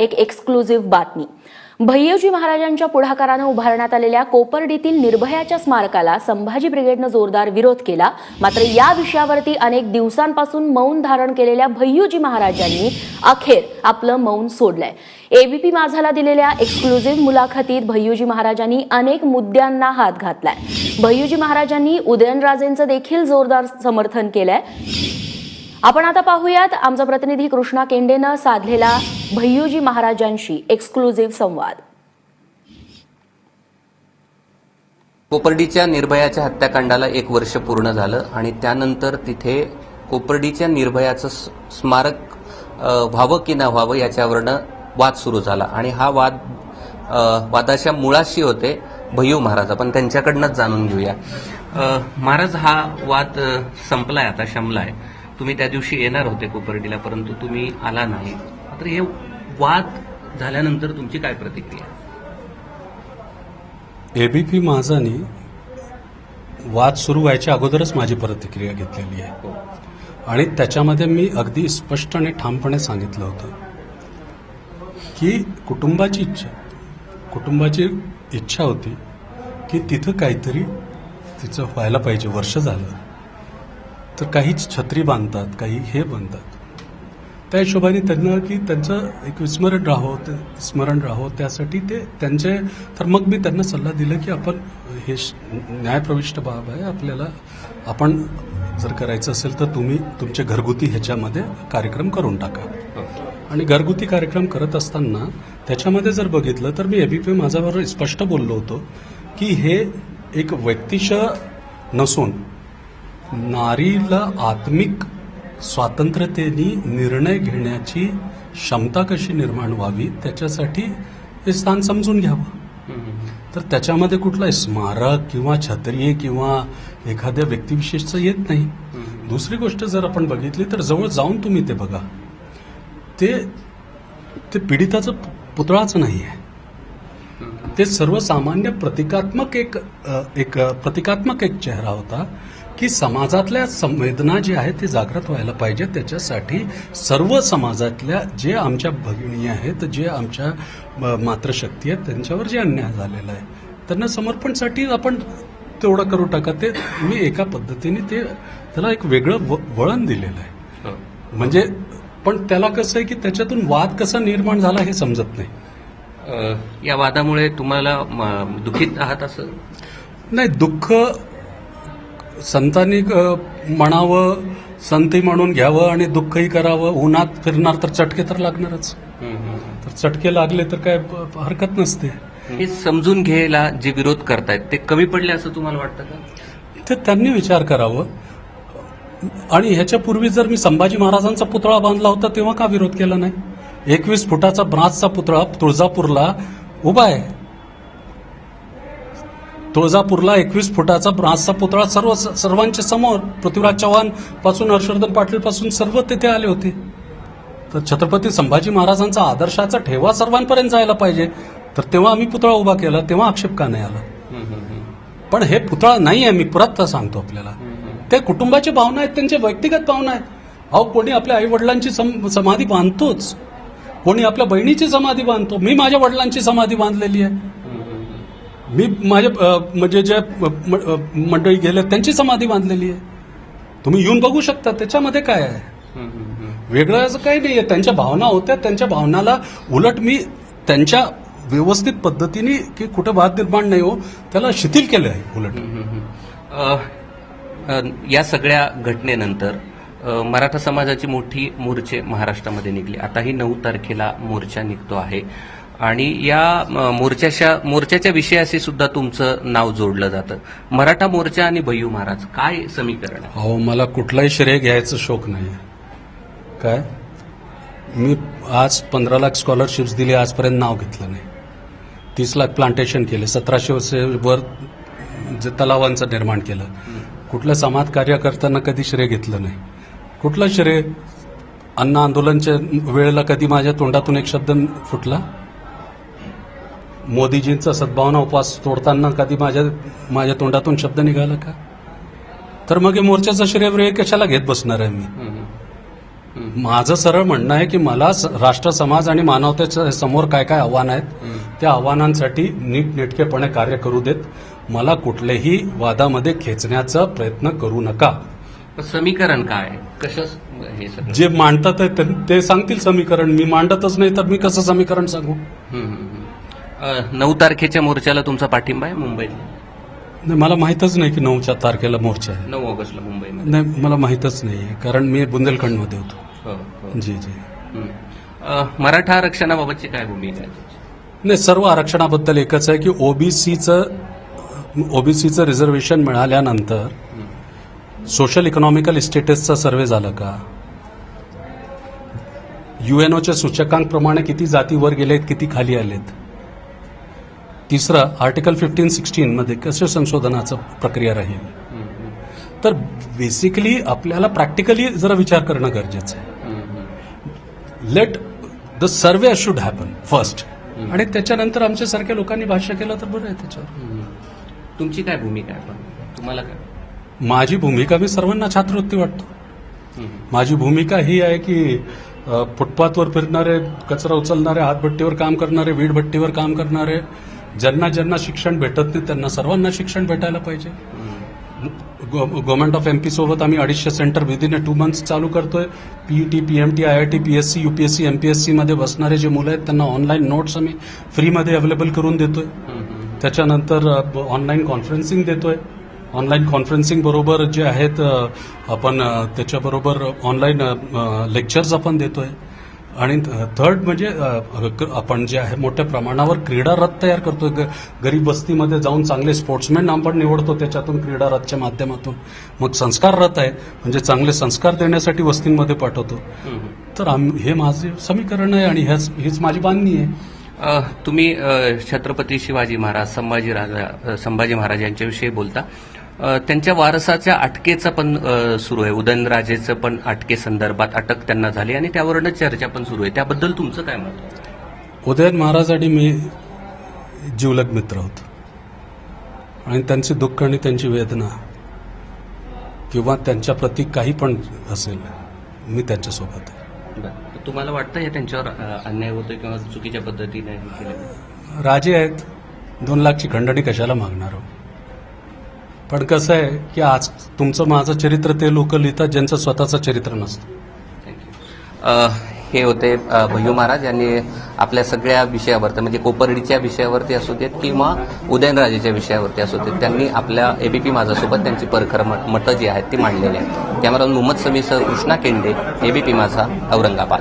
एक एक्सक्लुझिव्ह बातमी. भैय्योजी महाराजांच्या पुढाकारानं उभारण्यात आलेल्या कोपर्डीतील निर्भयाच्या स्मारकाला संभाजी ब्रिगेडनं जोरदार विरोध केला. मात्र या विषयावरती अनेक दिवसांपासून मौन धारण केलेल्या भैय्यूजी महाराजांनी अखेर आपलं मौन सोडलंय. एबीपी माझाला दिलेल्या एक्सक्लुझिव्ह मुलाखतीत भैय्यूजी महाराजांनी अनेक मुद्द्यांना हात घातलाय. भैय्यूजी महाराजांनी उदयनराजेंचं देखील जोरदार समर्थन केलंय. आपण आता पाहूयात आमचा प्रतिनिधी कृष्णा केंडेनं साधलेला भैयूजी महाराजांशी एक्सक्लुझिव्ह संवाद. कोपर्डीच्या निर्भयाच्या हत्याकांडाला एक वर्ष पूर्ण झालं आणि त्यानंतर तिथे कोपर्डीच्या निर्भयाचं स्मारक व्हावं की न व्हावं याच्यावरनं वाद सुरू झाला. आणि हा वाद वादाच्या मुळाशी होते भैयू महाराज. आपण त्यांच्याकडनंच जाणून घेऊया. महाराज हा वाद संपलाय आता शमलाय. तुम्ही त्या दिवशी येणार होते कोपर्डीला परंतु तुम्ही आला नाही. मात्र हे वाद झाल्यानंतर तुमची काय प्रतिक्रिया? एबीपी माझानी वाद सुरू व्हायच्या अगोदरच माझी प्रतिक्रिया घेतलेली आहे. आणि त्याच्यामध्ये मी अगदी स्पष्ट आणि ठामपणे सांगितलं होतं की कुटुंबाची इच्छा कुटुंबाची इच्छा होती की तिथं काहीतरी तिचं व्हायला पाहिजे. वर्ष झालं. तर काहीच छत्री बांधतात काही हे बांधतात. त्या हिशोबाने त्यांना की त्यांचं एक विस्मरण राहो ते स्मरण राहो. त्यासाठी ते त्यांचे तर मग मी त्यांना सल्ला दिला की आपण हे श- न्यायप्रविष्ट बाब आहे आपल्याला आपण जर करायचं असेल तर तुम्ही तुमचे घरगुती ह्याच्यामध्ये कार्यक्रम करून टाका. आणि घरगुती कार्यक्रम करत असताना त्याच्यामध्ये जर बघितलं तर मी एबीपी माझ्याबरोबर स्पष्ट बोललो होतो की हे एक व्यक्तिशः नसून नारीला आत्मिक स्वातंत्र्यतेने निर्णय घेण्याची क्षमता कशी निर्माण व्हावी त्याच्यासाठी हे स्थान समजून घ्यावं. तर त्याच्यामध्ये कुठला स्मारक किंवा छत्री किंवा एखाद्या व्यक्तिविशेषचं येत नाही. दुसरी गोष्ट जर आपण बघितली तर जवळ जाऊन तुम्ही ते बघा. ते ते पीडिताचं पुतळाच नाही आहे ते सर्वसामान्य प्रतिकात्मक एक एक प्रतिकात्मक एक चेहरा होता. की समाजातल्या संवेदना जे आहेत ते जागृत व्हायला पाहिजे. त्याच्यासाठी सर्व समाजातल्या जे आमच्या भगिनी आहेत जे आमच्या मातृशक्ती आहेत त्यांच्यावर जे अन्याय झालेला आहे त्यांना समर्पणसाठी आपण तेवढं करू टाका. ते मी एका पद्धतीने ते त्याला एक वेगळं वळण दिलेलं आहे. म्हणजे पण त्याला कसं आहे की त्याच्यातून वाद कसा निर्माण झाला हे समजत नाही. या वादामुळे तुम्हाला दुखीत आहात असं? नाही दुःख संतांनी म्हणावं संती म्हणून घ्यावं आणि दुःखही करावं उन्हात फिरणार तर चटके तर लागणारच. तर चटके लागले तर काय हरकत नसते. हे समजून घ्यायला जे विरोध करतायत ते कमी पडले असं तुम्हाला वाटतं का? ते त्यांनी विचार करावं. आणि ह्याच्यापूर्वी जर मी संभाजी महाराजांचा पुतळा बांधला होता तेव्हा का विरोध केला नाही? एकवीस फुटाचा ब्रासचा पुतळा तुळजापूरला उभा आहे. तुळजापूरला एकवीस फुटाचा ब्रासचा पुतळा सर्व सर्वांच्या समोर पृथ्वीराज चव्हाणपासून हर्षवर्धन पाटील पासून सर्व तिथे आले होते. तर छत्रपती संभाजी महाराजांचा आदर्शाचा ठेवा सर्वांपर्यंत जायला पाहिजे. तर तेव्हा आम्ही पुतळा उभा केला तेव्हा आक्षेप का नाही आला पण हे पुतळा नाही आहे मी परत सांगतो आपल्याला. ते कुटुंबाची भावना आहेत त्यांच्या व्यक्तिगत भावना आहेत. अहो कोणी आपल्या आई वडिलांची समाधी बांधतोच. कोणी आपल्या बहिणीची समाधी बांधतो. मी माझ्या वडिलांची समाधी बांधलेली आहे. मी माझ्या म्हणजे ज्या मंडळी गेले त्यांची समाधी बांधलेली आहे. तुम्ही येऊन बघू शकता त्याच्यामध्ये काय आहे? वेगळं असं काही नाहीये. त्यांच्या भावना होत्या त्यांच्या भावनाला उलट मी त्यांच्या व्यवस्थित पद्धतीने की कुठं वाद निर्माण नाही हो त्याला शिथिल केलं आहे उलट. या सगळ्या घटनेनंतर मराठा समाजाची मोठी मोर्चे महाराष्ट्रामध्ये निघले. आताही नऊ तारखेला मोर्चा निघतो आहे. आणि या मोर्चाच्या मोर्चाच्या विषयाशी सुद्धा तुमचं नाव जोडलं जातं. मराठा मोर्चा आणि भय्यू महाराज काय समीकरण अहो मला कुठलाही श्रेय घ्यायचं शोक नाही काय? मी आज पंधरा लाख स्कॉलरशिप्स दिली आजपर्यंत नाव घेतलं नाही. तीस लाख प्लांटेशन केले सतराशे वर जे तलावांचं निर्माण केलं. कुठलं समाज कार्य करताना कधी श्रेय घेतलं नाही. कुठलं श्रेय? अन्न आंदोलनच्या वेळेला कधी माझ्या तोंडातून एक शब्द फुटला? मोदीजींचा सद्भावना उपवास तोडताना कधी माझ्या माझ्या तोंडातून शब्द निघाला का? तर मग हे मोर्चाचं श्रेय कशाला घेत बसणार आहे मी? माझं सरळ म्हणणं आहे की मला राष्ट्र समाज आणि मानवतेच्या समोर काय काय आव्हान आहेत त्या आव्हानांसाठी नीटनेटकेपणे कार्य करू देत मला कुठल्याही वादामध्ये खेचण्याचा प्रयत्न करू नका. समीकरण काय? कसं हे जे मांडतात ते सांगतील समीकरण. मी मांडतच नाही तर मी कसं समीकरण सांगू? नऊ तारखेच्या मोर्चाला तुमचा पाठिंबा आहे मुंबईत? नाही मला माहीतच नाही की नऊच्या तारखेला मोर्चा आहे. नऊ ऑगस्टला मुंबईमध्ये. नाही मला माहीतच नाही आहे कारण मी बुंदेलखंडमध्ये होतो. हो, हो. जी जी. हम्म. अ, मराठा आरक्षणाबाबतची काय भूमिका आहे? नाही सर्व आरक्षणाबद्दल एकच आहे की ओबीसीचं ओबीसीचं रिझर्वेशन मिळाल्यानंतर सोशल इकॉनॉमिकल स्टेटसचा सर्वे झालं का? युएनओच्या सूचकांकप्रमाणे किती जाती वर गेलेत किती खाली आलेत? तिसरं आर्टिकल फिफ्टीन सिक्स्टीन मध्ये कशा संशोधनाचं प्रक्रिया राहील? तर बेसिकली आपल्याला प्रॅक्टिकली जरा विचार करणं गरजेचं आहे. Let the survey should happen first आणि त्याच्यानंतर आमच्यासारख्या लोकांनी भाष्य केलं तर बरं आहे त्याच्यावर. तुमची काय भूमिका आहे? पण तुम्हाला काय? माझी भूमिका मी सर्वांना छात्रवृत्ती वाटतो. माझी भूमिका ही आहे की फुटपाथवर फिरणारे कचरा उचलणारे हातभट्टीवर काम करणारे वीटभट्टीवर काम करणारे ज्यांना ज्यांना शिक्षण भेटत नाही त्यांना सर्वांना शिक्षण भेटायला पाहिजे. गव्हर्नमेंट ऑफ एमपी सोबत आम्ही अडीचशे centre within a two months चालू करतोय. PET PMT IIT PSC UPSC MPSC मध्ये बसणारे जे मुलं आहेत त्यांना ऑनलाईन नोट्स आम्ही फ्रीमध्ये अवेलेबल करून देतोय. त्याच्यानंतर ऑनलाईन कॉन्फरन्सिंग देतोय. ऑनलाईन कॉन्फरन्सिंग बरोबर जे आहेत आपण त्याच्याबरोबर ऑनलाईन लेक्चर्स आपण देतोय. आणि थर्ड म्हणजे आपण जे आहे मोठ्या प्रमाणावर क्रीडा रथ तयार करतोय. ग- गरीब वस्तीमध्ये जाऊन चांगले स्पोर्ट्समॅन आपण निवडतो त्याच्यातून क्रीडा रथच्या माध्यमातून. मग संस्कार रथ आहे म्हणजे चांगले संस्कार देण्यासाठी वस्तींमध्ये पाठवतो. तर आम- हे माझे समीकरण आहे आणि ह्याच हीच माझी बांधणी आहे. तुम्ही छत्रपती शिवाजी महाराज संभाजी राजा संभाजी महाराज यांच्याविषयी बोलता. त्यांच्या वारसाच्या अटकेचं पण सुरू आहे. उदयनराजेचं पण अटके संदर्भात अटक त्यांना झाली आणि त्यावरच चर्चा पण सुरू आहे. त्याबद्दल तुमचं काय मत? आहे? उदयन महाराज आणि मी जीवलग मित्र होतो. आणि त्यांचे दुःख आणि त्यांची वेदना किंवा त्यांच्या प्रती काही पण असेल मी त्यांच्यासोबत आहे. तुम्हाला वाटतं हे त्यांच्यावर अन्याय होतोय किंवा चुकीच्या पद्धतीने राजे आहेत. दोन लाखची खंडणी कशाला मागणार हो? पण कसं आहे की आज तुमचं माझं चरित्र ते लोक लिहितात ज्यांचं स्वतःचं चरित्र नसतं. हे होते अ, भय्यू महाराज यांनी आपल्या सगळ्या विषयावरती म्हणजे कोपर्डीच्या विषयावरती असू देत किंवा उदयनराजेच्या विषयावरती असू देत त्यांनी आपल्या एबीपी माझासोबत त्यांची परखर मतं जी आहेत ती मांडलेली आहेत. कॅमेरा मोहम्मद समीसह कृष्णा केंडे एबीपी माझा औरंगाबाद.